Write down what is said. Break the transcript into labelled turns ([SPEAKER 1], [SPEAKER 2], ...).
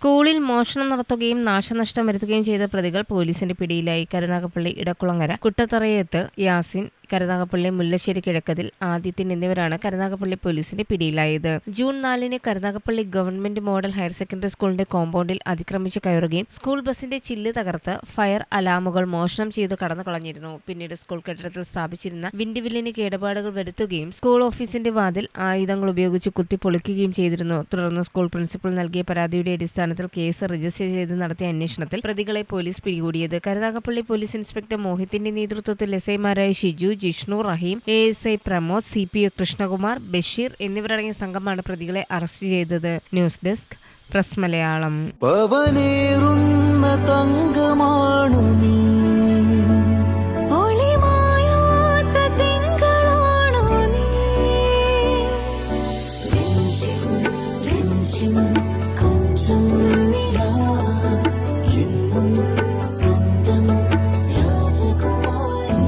[SPEAKER 1] സ്കൂളിൽ മോഷണം നടത്തുകയും നാശനഷ്ടം വരുത്തുകയും ചെയ്ത പ്രതികൾ പോലീസിന്റെ പിടിയിലായി. കരുനാഗപ്പള്ളി ഇടക്കുളങ്ങര കുട്ടത്തറയത്ത് യാസിൻ കരുനാഗപ്പള്ളി മുല്ലശ്ശേരി കിഴക്കതിൽ ആദിത്യൻ എന്നിവരാണ് കരുനാഗപ്പള്ളി പോലീസിന്റെ പിടിയിലായത്. ജൂൺ നാലിന് Karunagappally government model higher secondary സ്കൂളിന്റെ കോമ്പൗണ്ടിൽ അതിക്രമിച്ച് കയറുകയും സ്കൂൾ ബസിന്റെ ചില്ല് തകർത്ത് ഫയർ അലാമുകൾ മോഷണം ചെയ്ത് കടന്നു കളഞ്ഞിരുന്നു. പിന്നീട് സ്കൂൾ കെട്ടിടത്തിൽ സ്ഥാപിച്ചിരുന്ന വിൻഡിവില്ലിന് കേടുപാടുകൾ വരുത്തുകയും സ്കൂൾ ഓഫീസിന്റെ വാതിൽ ആയുധങ്ങൾ ഉപയോഗിച്ച് കുത്തിപ്പൊളിക്കുകയും ചെയ്തിരുന്നു. തുടർന്ന് സ്കൂൾ പ്രിൻസിപ്പൽ നൽകിയ പരാതിയുടെ അടിസ്ഥാനത്തിൽ കേസ് രജിസ്റ്റർ ചെയ്ത് നടത്തിയ അന്വേഷണത്തിൽ പ്രതികളെ പോലീസ് പിടികൂടിയത്. കരുനാഗപ്പള്ളി പോലീസ് ഇൻസ്പെക്ടർ മോഹിത്തിന്റെ നേതൃത്വത്തിൽ എസ് ഐമാരായ Shiju Jishnu Rahim A S I Pramod C P O Krishnakumar Basheer എന്നിവരടങ്ങിയ സംഘമാണ് പ്രതികളെ അറസ്റ്റ് ചെയ്തത്. News desk press Malayalam.
[SPEAKER 2] പവനേറുന്ന തങ്കമാണു നീ.
[SPEAKER 3] ഒളിമായാത്ത തിങ്കളാണോ രാജകുമാരി